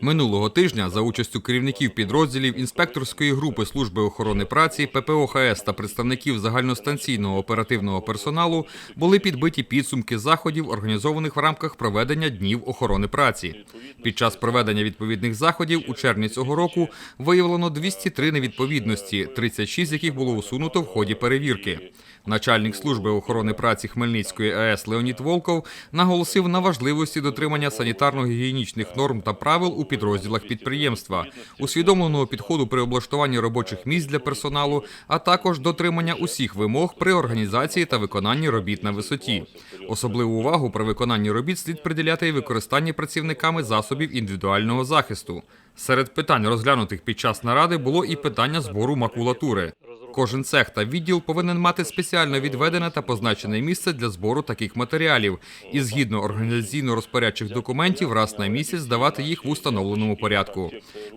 Минулого тижня за участю керівників підрозділів інспекторської групи служби охорони праці, ППО-ХС та представників загальностанційного оперативного персоналу були підбиті підсумки заходів, організованих в рамках проведення днів охорони праці. Під час проведення відповідних заходів у червні цього року виявлено 203 невідповідності, 36 з яких було усунуто в ході перевірки. Начальник служби охорони праці Хмельницької АЕС Леонід Волков наголосив на важливості дотримання санітарно-гігієнічних норм та правил у підрозділах підприємства, усвідомленого підходу при облаштуванні робочих місць для персоналу, а також дотримання усіх вимог при організації та виконанні робіт на висоті. Особливу увагу при виконанні робіт слід приділяти і використанні працівниками засобів індивідуального захисту. Серед питань, розглянутих під час наради, було і питання збору макулатури. Кожен цех та відділ повинен мати спеціально відведене та позначене місце для збору таких матеріалів і згідно організаційно-розпорядчих документів раз на місяць здавати їх в установленому порядку.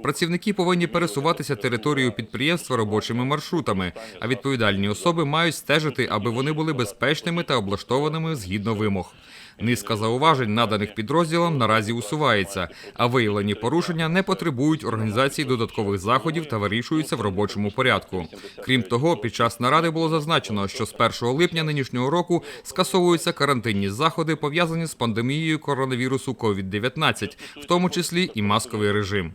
Працівники повинні пересуватися територією підприємства робочими маршрутами, а відповідальні особи мають стежити, аби вони були безпечними та облаштованими згідно вимог. Низка зауважень, наданих підрозділам, наразі усувається, а виявлені порушення не потребують організації додаткових заходів та вирішуються в робочому порядку. Крім того, під час наради було зазначено, що з 1 липня нинішнього року скасовуються карантинні заходи, пов'язані з пандемією коронавірусу COVID-19, в тому числі і масковий режим.